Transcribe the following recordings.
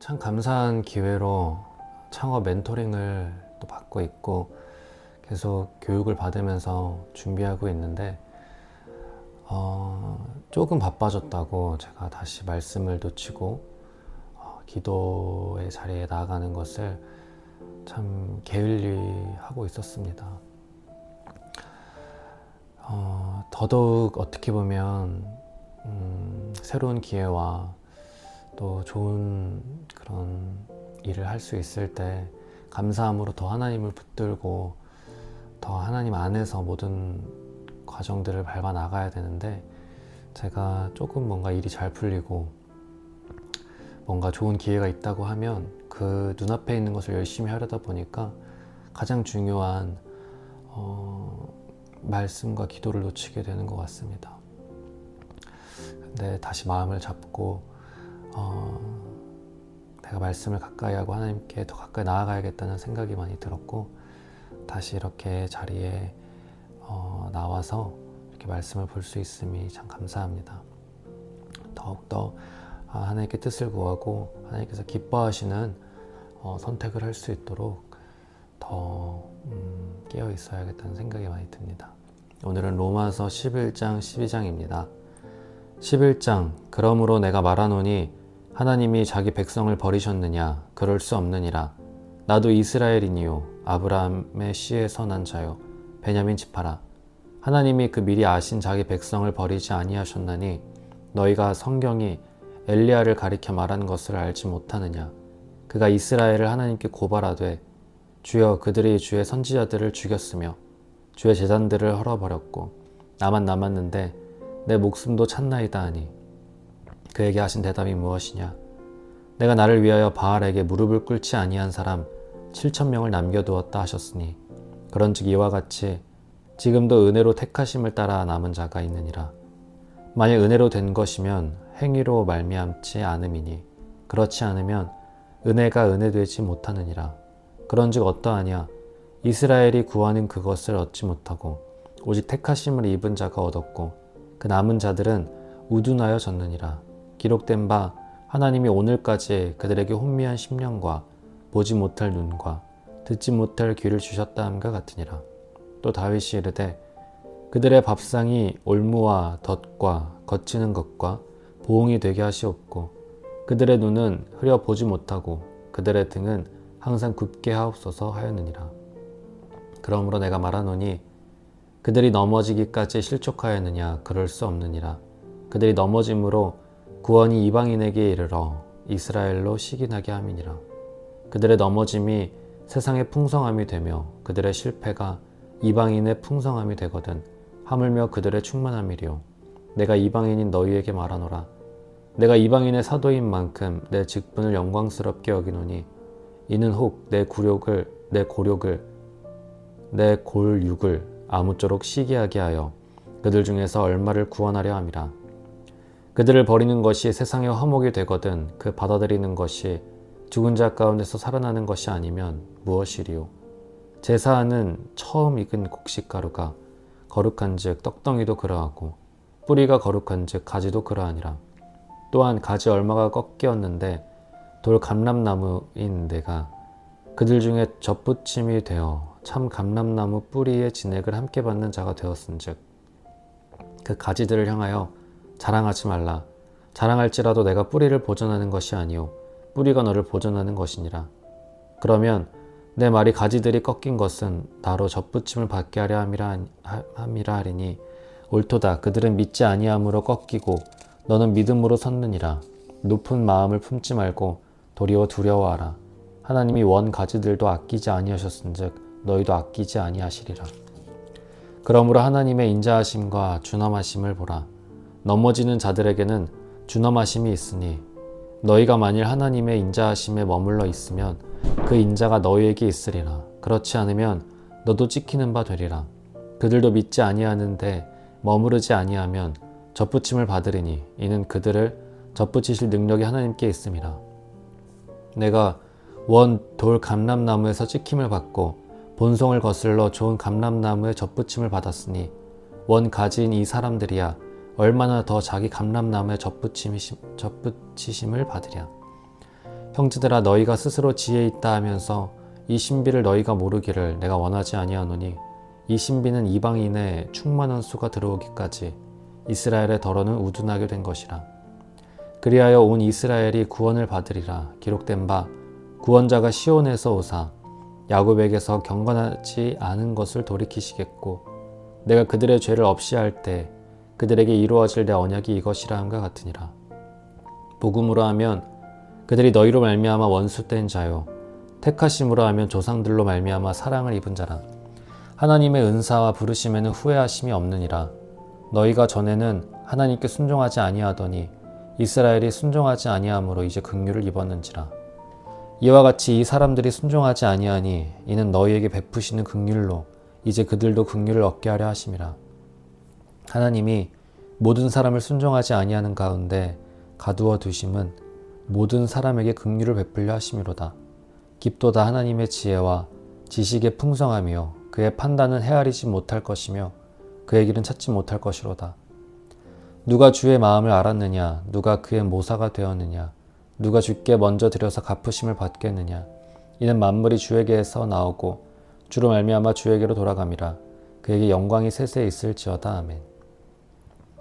참 감사한 기회로 창업 멘토링을 또 받고 있고 계속 교육을 받으면서 준비하고 있는데 어, 조금 바빠졌다고 제가 다시 말씀을 놓치고 어, 기도의 자리에 나아가는 것을 참 게을리하고 있었습니다. 어, 더더욱 어떻게 보면 음, 새로운 기회와 또 좋은 그런 일을 할 수 있을 때 감사함으로 더 하나님을 붙들고 더 하나님 안에서 모든 과정들을 밟아 나가야 되는데 제가 조금 뭔가 일이 잘 풀리고 뭔가 좋은 기회가 있다고 하면 그 눈앞에 있는 것을 열심히 하려다 보니까 가장 중요한 어, 말씀과 기도를 놓치게 되는 것 같습니다. 근데 다시 마음을 잡고 어, 내가 말씀을 가까이 하고 하나님께 더 가까이 나아가야겠다는 생각이 많이 들었고 다시 이렇게 자리에 어, 나와서 이렇게 말씀을 볼 수 있음이 참 감사합니다. 더욱더 아, 하나님께 뜻을 구하고 하나님께서 기뻐하시는 어, 선택을 할 수 있도록 더 음, 깨어 있어야겠다는 생각이 많이 듭니다. 오늘은 로마서 11장 12장입니다. 11장 그러므로 내가 말하노니 하나님이 자기 백성을 버리셨느냐? 그럴 수 없느니라. 나도 이스라엘이니요. 아브라함의 씨에서 난 자요. 베냐민 지파라. 하나님이 그 미리 아신 자기 백성을 버리지 아니하셨나니 너희가 성경이 엘리야를 가리켜 말한 것을 알지 못하느냐? 그가 이스라엘을 하나님께 고발하되 주여 그들이 주의 선지자들을 죽였으며 주의 재단들을 헐어버렸고 나만 남았는데 내 목숨도 찼나이다 하니 그에게 하신 대답이 무엇이냐? 내가 나를 위하여 바알에게 무릎을 꿇지 아니한 사람 7천 명을 남겨두었다 하셨으니 그런즉 이와 같이 지금도 은혜로 택하심을 따라 남은 자가 있느니라. 만일 은혜로 된 것이면 행위로 말미암지 않음이니 그렇지 않으면 은혜가 은혜되지 못하느니라. 그런즉 어떠하냐? 이스라엘이 구하는 그것을 얻지 못하고 오직 택하심을 입은 자가 얻었고 그 남은 자들은 우둔하여 졌느니라 기록된 바 하나님이 오늘까지 그들에게 혼미한 심령과 보지 못할 눈과 듣지 못할 귀를 주셨다 함과 같으니라. 또 다윗이 이르되 그들의 밥상이 올무와 덫과 거치는 것과 보응이 되게 하시옵고 그들의 눈은 흐려 보지 못하고 그들의 등은 항상 굽게 하옵소서 하였느니라. 그러므로 내가 말하노니 그들이 넘어지기까지 실족하였느냐 그럴 수 없느니라. 그들이 넘어짐으로 구원이 이방인에게 이르러 이스라엘로 시기나게 함이니라. 그들의 넘어짐이 세상의 풍성함이 되며 그들의 실패가 이방인의 풍성함이 되거든 하물며 그들의 충만함이리요. 내가 이방인인 너희에게 말하노라. 내가 이방인의 사도인 만큼 내 직분을 영광스럽게 여기노니 이는 혹 내 굴욕을 내 고력을 내 골육을 아무쪼록 시기하게 하여 그들 중에서 얼마를 구원하려 함이라 그들을 버리는 것이 세상의 화목이 되거든 그 받아들이는 것이 죽은 자 가운데서 살아나는 것이 아니면 무엇이리요? 제사하는 처음 익은 곡식가루가 거룩한즉 떡덩이도 그러하고 뿌리가 거룩한즉 가지도 그러하니라. 또한 가지 얼마가 꺾였는데 돌 감람나무인 내가 그들 중에 접붙임이 되어 참 감람나무 뿌리의 진액을 함께 받는 자가 되었은즉 그 가지들을 향하여 자랑하지 말라. 자랑할지라도 내가 뿌리를 보존하는 것이 아니요 뿌리가 너를 보존하는 것이니라. 그러면 내 말이 가지들이 꺾인 것은 나로 접붙임을 받게 하려 함이라, 함이라 하리니 옳도다. 그들은 믿지 아니함으로 꺾이고 너는 믿음으로 섰느니라. 높은 마음을 품지 말고 도리어 두려워하라. 하나님이 원 가지들도 아끼지 아니하셨은즉 너희도 아끼지 아니하시리라. 그러므로 하나님의 인자하심과 준엄하심을 보라 넘어지는 자들에게는 준엄하심이 있으니 너희가 만일 하나님의 인자하심에 머물러 있으면 그 인자가 너희에게 있으리라. 그렇지 않으면 너도 찍히는 바 되리라. 그들도 믿지 아니하는데 머무르지 아니하면 접붙임을 받으리니 이는 그들을 접붙이실 능력이 하나님께 있음이라. 내가 원 돌 감람나무에서 찍힘을 받고 본성을 거슬러 좋은 감람나무에 접붙임을 받았으니 원 가지인 이 사람들이야 얼마나 더 자기 감람나무에 접붙이심 을 받으랴. 형제들아 너희가 스스로 지혜 있다 하면서 이 신비를 너희가 모르기를 내가 원하지 아니하노니 이 신비는 이방인의 충만한 수가 들어오기까지 이스라엘의 덜어는 우둔하게 된 것이라. 그리하여 온 이스라엘이 구원을 받으리라. 기록된 바 구원자가 시온에서 오사 야곱에게서 경건하지 않은 것을 돌이키시겠고 내가 그들의 죄를 없이 할 때 그들에게 이루어질 내 언약이 이것이라 함과 같으니라. 복음으로 하면 그들이 너희로 말미암아 원수된 자요. 택하심으로 하면 조상들로 말미암아 사랑을 입은 자라. 하나님의 은사와 부르심에는 후회하심이 없느니라. 너희가 전에는 하나님께 순종하지 아니하더니 이스라엘이 순종하지 아니함으로 이제 긍휼을 입었는지라. 이와 같이 이 사람들이 순종하지 아니하니 이는 너희에게 베푸시는 긍휼로 이제 그들도 긍휼을 얻게 하려 하심이라 하나님이 모든 사람을 순종하지 아니하는 가운데 가두어 두심은 모든 사람에게 긍휼을 베풀려 하심이로다. 깊도다 하나님의 지혜와 지식의 풍성함이요. 그의 판단은 헤아리지 못할 것이며 그의 길은 찾지 못할 것이로다. 누가 주의 마음을 알았느냐? 누가 그의 모사가 되었느냐? 누가 주께 먼저 들여서 갚으심을 받겠느냐? 이는 만물이 주에게서 나오고 주로 말미암아 주에게로 돌아감이라 그에게 영광이 세세 있을지어다. 아멘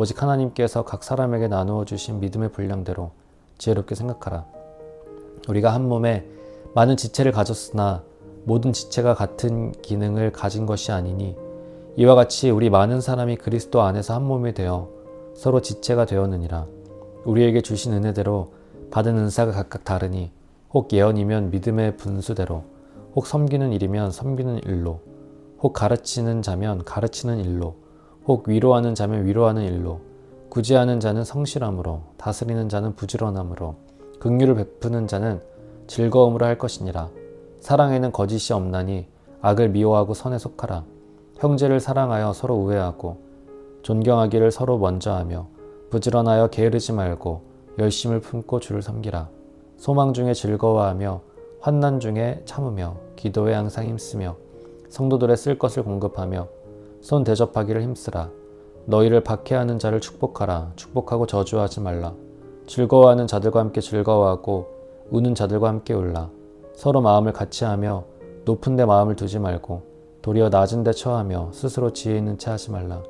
오직 하나님께서 각 사람에게 나누어 주신 믿음의 분량대로 지혜롭게 생각하라. 우리가 한 몸에 많은 지체를 가졌으나 모든 지체가 같은 기능을 가진 것이 아니니 이와 같이 우리 많은 사람이 그리스도 안에서 한 몸이 되어 서로 지체가 되었느니라. 우리에게 주신 은혜대로 받은 은사가 각각 다르니 혹 예언이면 믿음의 분수대로, 혹 섬기는 일이면 섬기는 일로, 혹 가르치는 자면 가르치는 일로, 혹 위로하는 자면 위로하는 일로, 구제하는 자는 성실함으로, 다스리는 자는 부지런함으로, 긍휼을 베푸는 자는 즐거움으로 할 것이니라. 사랑에는 거짓이 없나니 악을 미워하고 선에 속하라. 형제를 사랑하여 서로 우애하고 존경하기를 서로 먼저 하며 부지런하여 게으르지 말고 열심을 품고 주를 섬기라. 소망 중에 즐거워하며 환난 중에 참으며 기도에 항상 힘쓰며 성도들의 쓸 것을 공급하며 손 대접하기를 힘쓰라. 너희를 박해하는 자를 축복하라. 축복하고 저주하지 말라. 즐거워하는 자들과 함께 즐거워하고 우는 자들과 함께 울라. 서로 마음을 같이 하며 높은 데 마음을 두지 말고 도리어 낮은 데 처하며 스스로 지혜 있는 채 하지 말라.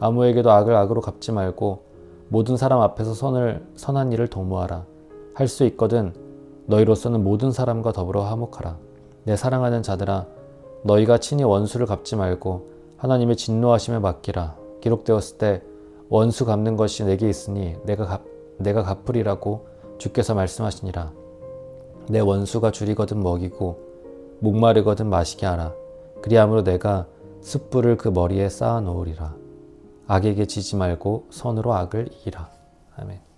아무에게도 악을 악으로 갚지 말고 모든 사람 앞에서 선을 선한 일을 도모하라. 할 수 있거든 너희로서는 모든 사람과 더불어 화목하라. 내 사랑하는 자들아 너희가 친히 원수를 갚지 말고 하나님의 진노하심에 맡기라. 기록되었을 때 원수 갚는 것이 내게 있으니 내가 갚, 내가 갚으리라고 주께서 말씀하시니라. 내 원수가 줄이거든 먹이고 목마르거든 마시게 하라. 그리함으로 내가 숯불을 그 머리에 쌓아 놓으리라. 악에게 지지 말고 선으로 악을 이기라. 아멘.